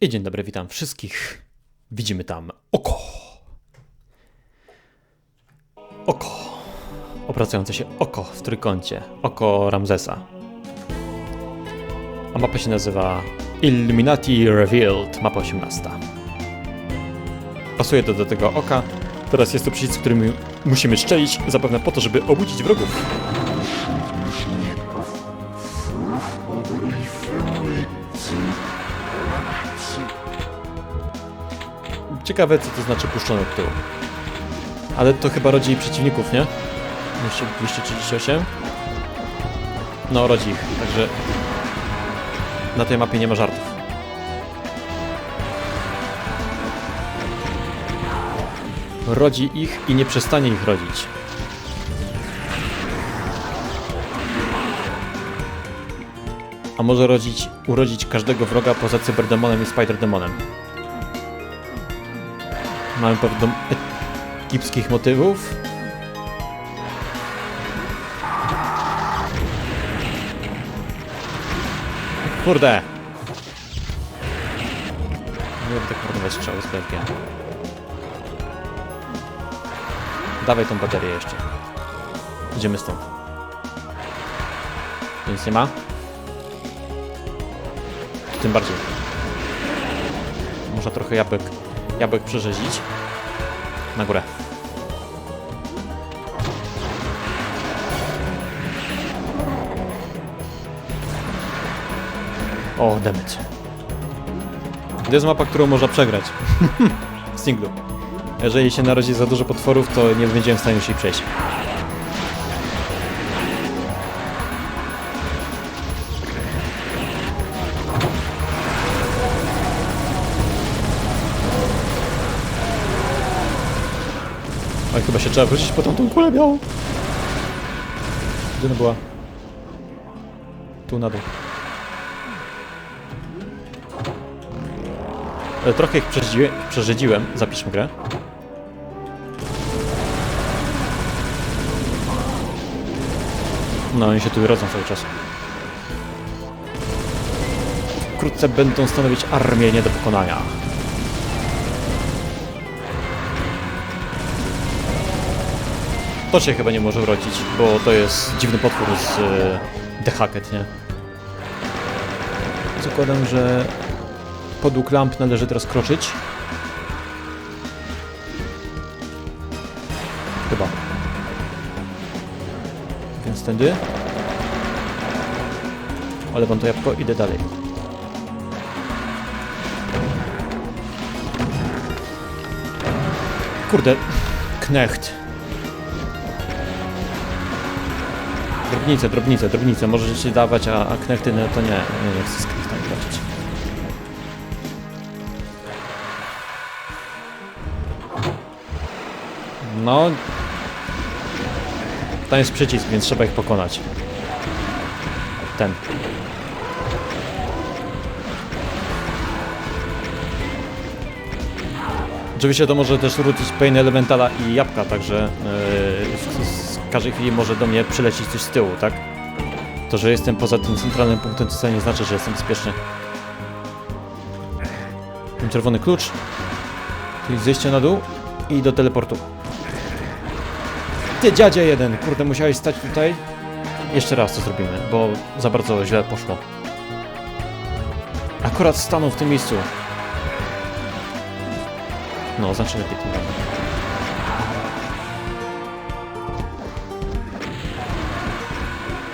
I dzień dobry, witam wszystkich. Widzimy tam oko. Oko. Obracające się oko w trójkącie. Oko Ramzesa. A mapa się nazywa Illuminati Revealed, mapa 18. Pasuje to do tego oka. Teraz jest to przycisk, którym musimy szczelić, zapewne po to, żeby obudzić wrogów. Ciekawe, co to znaczy puszczone od tyłu. Ale to chyba rodzi przeciwników, nie? 200 238. No, rodzi ich, także na tej mapie nie ma żartów. Rodzi ich i nie przestanie ich rodzić. A może rodzić, urodzić każdego wroga poza Cyberdemonem i Spiderdemonem. Mamy pewną egipskich motywów. Kurde! Nie wiem tak marnować strzały z belkiem. Dawaj tą baterię jeszcze. Idziemy stąd. Nic nie ma? Tym bardziej. Można trochę jabłek, jabłek przerzezić. Na górę. O, damage. To jest mapa, którą można przegrać. w singlu. Jeżeli się narodzi za dużo potworów, to nie będziemy w stanie jej przejść. Chyba się trzeba wrócić po tamtą kulę białą. Gdzie ona była? Tu na dół. Ale trochę ich przerzedziłem, przerzedziłem. Zapiszmy grę. No, oni się tu rodzą cały czas. Wkrótce będą stanowić armię nie do pokonania. To się chyba nie może urodzić, bo to jest dziwny potwór z e, The Hacket, nie? Zakładam, że podług lamp należy teraz kroczyć. Chyba. Więc tędy. Ale mam to jabłko, idę dalej. Kurde, knecht. Drobnice, drobnice, drobnice. Możecie się dawać, a, a knechty no to nie. Nie, nie chcę z knechtami walczyć. No. Tam jest przycisk, więc trzeba ich pokonać. Ten. Oczywiście to może też wrócić Pain Elementala i jabłka, także yy, w, każdej chwili może do mnie przylecieć coś z tyłu, tak? To, że jestem poza tym centralnym punktem, to wcale nie znaczy, że jestem bezpieczny. Mam czerwony klucz. Czyli zejście na dół i do teleportu. Ty dziadzie jeden, kurde, musiałeś stać tutaj. Jeszcze raz to zrobimy, bo za bardzo źle poszło. Akurat stanął w tym miejscu. No, znacznie lepiej tym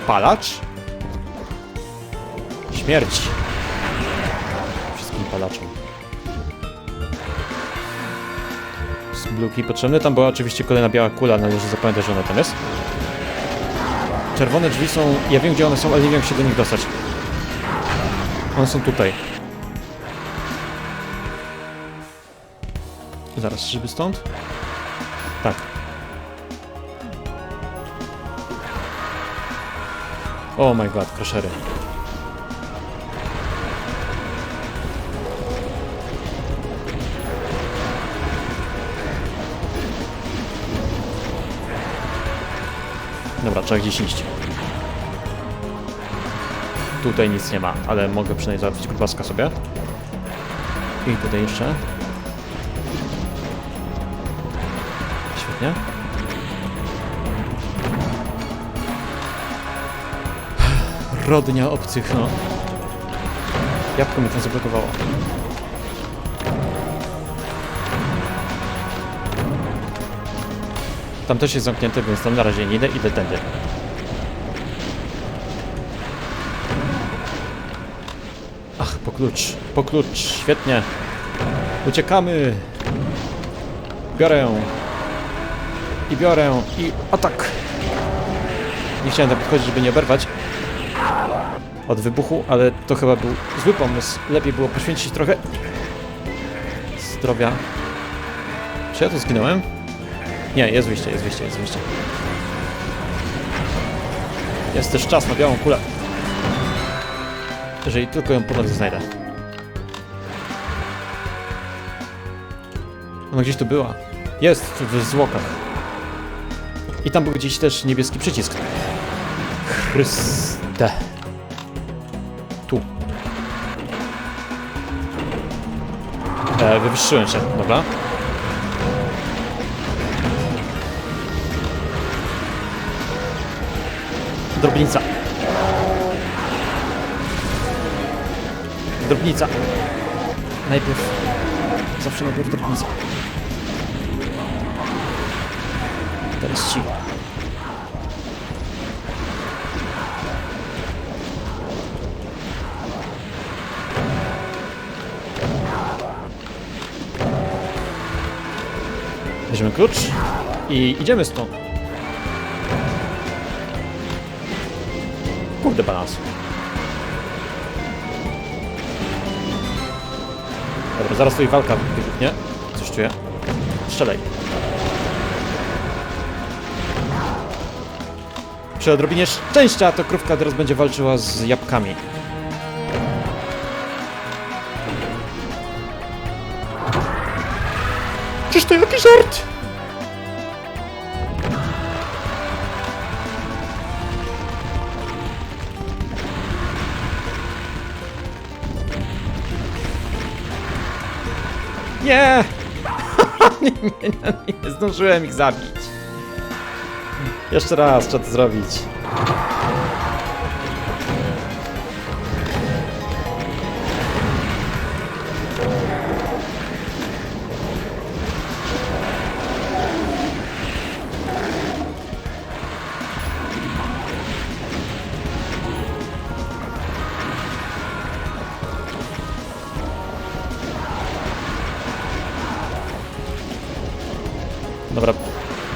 Palacz? Śmierć. Wszystkim palaczom. Bluki potrzebne. Tam była oczywiście kolejna biała kula, należy zapamiętać, że ona tam jest. Czerwone drzwi są... Ja wiem, gdzie one są, ale nie wiem, jak się do nich dostać. One są tutaj. Zaraz, żeby stąd? Tak. Oh my god, crushery. Dobra, trzeba gdzieś iść. Tutaj nic nie ma, ale mogę przynajmniej załatwić grubaska sobie. I tutaj jeszcze. Świetnie. Rodnia obcych, no. Jabłko mi tam zablokowało. Tam też jest zamknięte, więc tam na razie nie idę, idę tędy. Ach, po klucz, po klucz, świetnie. Uciekamy. Biorę. I biorę. I atak. Nie chciałem tam podchodzić, żeby nie oberwać od wybuchu, ale to chyba był zły pomysł. Lepiej było poświęcić trochę zdrowia. Czy ja tu zginąłem? Nie, jest wyjście, jest wyjście, jest wyjście. Jest też czas na białą kulę. Jeżeli tylko ją ponownie znajdę. Ona gdzieś tu była. Jest w zwłokach. I tam był gdzieś też niebieski przycisk. Chryste. E, wywyższyłem się, dobra. Drobnica. Drobnica. Najpierw. Zawsze najpierw drobnica. Teraz ci. Weźmiemy klucz i idziemy stąd. Kurde balans. Dobra, zaraz tutaj walka wybuchnie. Coś czuję. Strzelaj. Przy odrobinie szczęścia to krówka teraz będzie walczyła z jabłkami. Czyż to jakiś żart? Nie! nie, nie, nie, nie zdążyłem ich zabić. Jeszcze raz trzeba to zrobić. Dobra,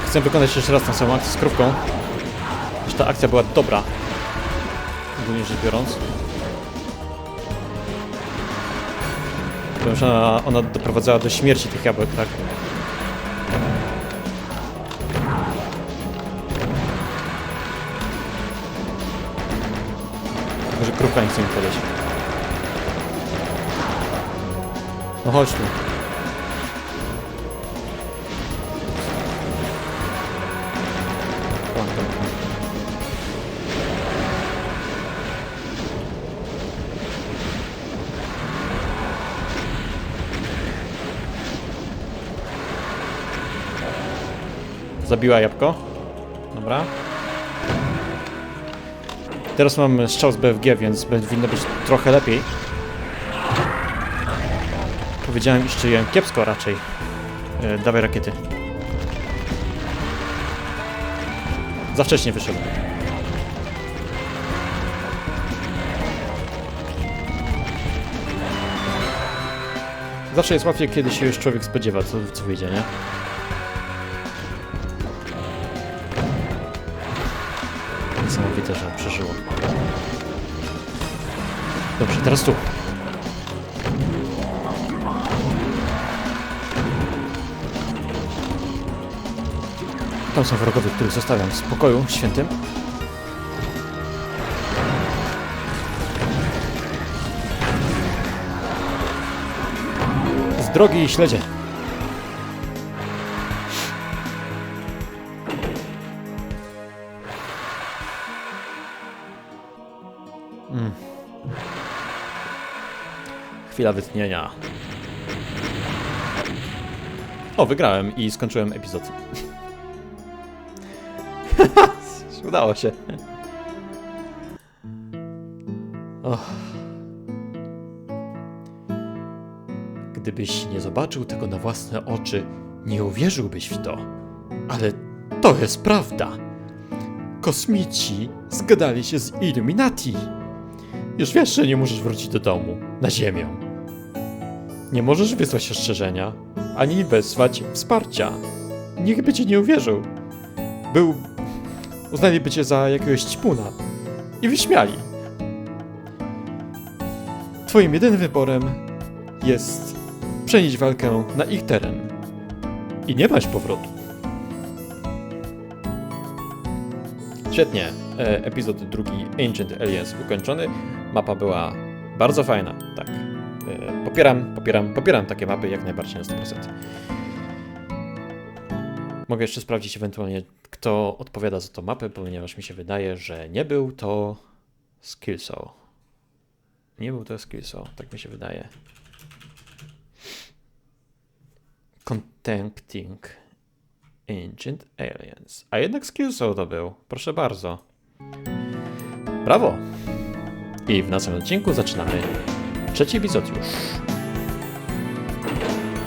chcę wykonać jeszcze raz tą samą akcję z krówką. Już ta akcja była dobra. Ogólnie rzecz biorąc. Powiem, że ona, ona doprowadzała do śmierci tych jabłek, tak? Tylko, że krówka nie chce mi podejść. No chodź tu. Zabiła jabłko. Dobra. Teraz mam strzał z BFG, więc powinno być trochę lepiej. Powiedziałem, iż czyłem kiepsko raczej. E, dawaj rakiety. Za wcześnie wyszedł. Zawsze jest łatwiej, kiedy się już człowiek spodziewa, co, co wyjdzie, nie? Niesamowite, że przeżyło. Dobrze, teraz tu. Tam są wrogowie, których zostawiam w spokoju świętym. Z drogi śledzie. Chwila wytchnienia. O, wygrałem i skończyłem epizod. Udało się. Och. Gdybyś nie zobaczył tego na własne oczy, nie uwierzyłbyś w to. Ale to jest prawda. Kosmici zgadali się z Illuminati. Już wiesz, że nie możesz wrócić do domu, na Ziemię. Nie możesz wysłać ostrzeżenia, ani wezwać wsparcia. Nikt by ci nie uwierzył. Był... Uznaliby cię za jakiegoś ćpuna. I wyśmiali. Twoim jedynym wyborem jest przenieść walkę na ich teren. I nie masz powrotu. Świetnie. E, epizod drugi Ancient Aliens ukończony. Mapa była bardzo fajna, tak. E, popieram, popieram, popieram takie mapy jak najbardziej na 100%. Mogę jeszcze sprawdzić ewentualnie, kto odpowiada za tą mapę, ponieważ mi się wydaje, że nie był to Skillsaw. Nie był to Skillsaw, tak mi się wydaje. Contacting Ancient Aliens. A jednak Skillsaw to był. Proszę bardzo. Brawo! I w następnym odcinku zaczynamy trzeci epizod już.